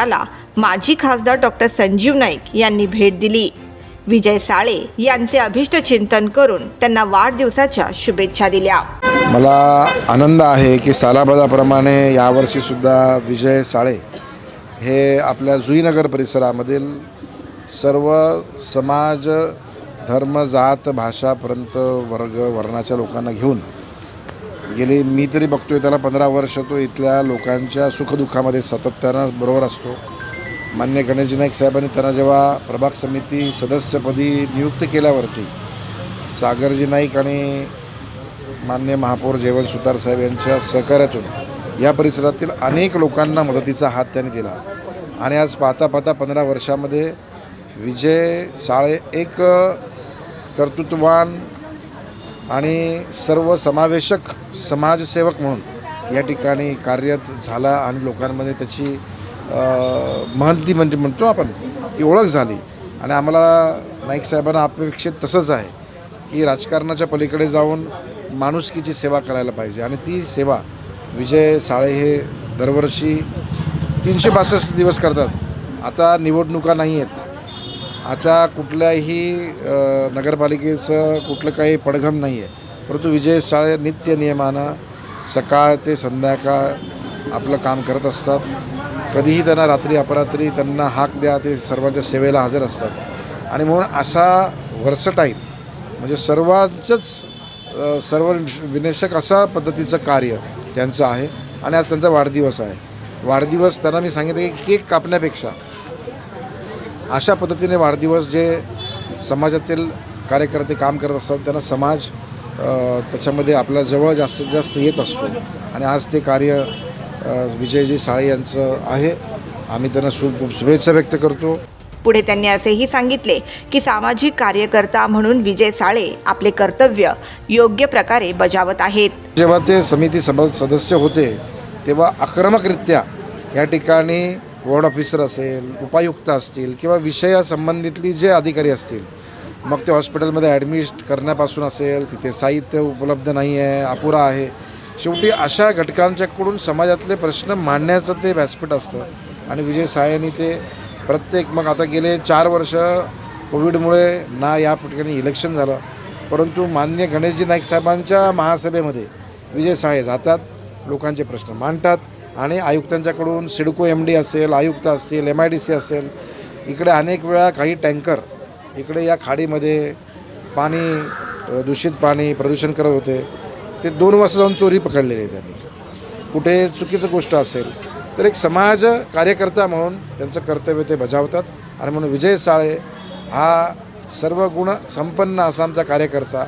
याला माजी खासदार डॉक्टर संजीव नाईक यांनी भेट दिली. विजय साळे यांचे अभिष्ट चिंतन करून त्यांना वाढदिवसाच्या शुभेच्छा दिल्या. मला आनंद आहे की सालाबादाप्रमाणे यावर्षीसुद्धा विजय साळे हे आपल्या जुईनगर परिसरामधील सर्व समाज धर्म जात भाषापर्यंत वर्ग वर्णाच्या लोकांना घेऊन गेली मी तरी बघतोय त्याला पंधरा वर्ष तो इथल्या लोकांच्या सुखदुःखामध्ये सातत्यानं बरोबर असतो. मान्य गणेश नाईक साहेबांनी त्यांना जेव्हा प्रभाग समिती सदस्यपदी नियुक्त केल्यावरती सागरजी नाईक आणि मान्य महापौर जयवंत सुतार साहेब यांच्या सहकार्यातून या परिसरातील अनेक लोकांना मदतीचा हात त्यांनी दिला. आणि आज पाहता पाहता पंधरा वर्षामध्ये विजय साळे एक कर्तृत्ववान आणि सर्व समावेशक समाजसेवक म्हणून या ठिकाणी कार्यरत झाला आणि लोकांमध्ये त्याची महंती म्हणजे म्हणतो आपण ती ओळख झाली. आणि आम्हाला नाईक साहेबांना अपेक्षित तसंच आहे की राजकारणाच्या पलीकडे जाऊन माणुसकीची सेवा करायला पाहिजे. आणि ती सेवा विजय साळे हे दरवर्षी तीनशे बासष्ट दिवस करतात. आता निवडणुका नाही आहेत. आता कुठल्याही नगरपालिकेचं कुठलं काही पडघम नाही आहे परंतु विजय साळे नित्य नियमानं सकाळ ते संध्याकाळ आपलं काम करत असतात. कधीही त्यांना रात्री अपरात्री त्यांना हाक द्या ते सर्वांच्या सेवेला हजर असतात. आणि म्हणून असा वर्सटाईल म्हणजे सर्वांचंच सर्व विनेशक असा पद्धतीचं कार्य त्यांचं आहे. आणि आज त्यांचा वाढदिवस आहे. वाढदिवस त्यांना मी सांगितलं की केक कापण्यापेक्षा अशा पद्धतीने वाढदिवस जे समाजातील कार्यकर्ते काम करत असतात त्यांना समाज त्याच्यामध्ये आपल्या जवळ जास्तीत जास्त येत असतो. आणि आज ते कार्य विजयजी साळे यांचं आहे. आम्ही त्यांना शुभ शुभेच्छा व्यक्त करतो. पुढे त्यांनी असेही सांगितले की सामाजिक कार्यकर्ता म्हणून विजय साळे आपले कर्तव्य योग्य प्रकारे बजावत आहेत. जेव्हा ते समिती सभा सदस्य होते तेव्हा आक्रमकरित्या या ठिकाणी वॉर्ड ऑफिसर असेल उपायुक्त असतील किंवा विषयासंबंधितली जे अधिकारी असतील मग ते हॉस्पिटलमध्ये ॲडमिट करण्यापासून असेल तिथे साहित्य उपलब्ध नाही आहे अपुरा आहे. शेवटी अशा घटकांच्याकडून समाजातले प्रश्न मांडण्याचं ते व्यासपीठ असतं. आणि विजय साहेंनी ते प्रत्येक मग आता गेले चार वर्ष कोविडमुळे ना या ठिकाणी इलेक्शन झालं. परंतु मान्य गणेशजी नाईक साहेबांच्या महासभेमध्ये विजय साळे जातात लोकांचे प्रश्न मांडतात. आणि आयुक्तांच्याकडून सिडको एम डी असेल आयुक्त असतील एम आय डी सी असेल इकडे अनेक वेळा काही टँकर इकडे या खाडीमध्ये पाणी दूषित पाणी प्रदूषण करत होते. ते दोन वर्ष जाऊन चोरी पकडलेली आहे त्यांनी. कुठे चुकीचं गोष्ट असेल तर एक समाज कार्यकर्ता म्हणून त्यांचं कर्तव्य ते बजावतात. आणि म्हणून विजय साळे हा सर्व गुण संपन्न असा आमचा कार्यकर्ता.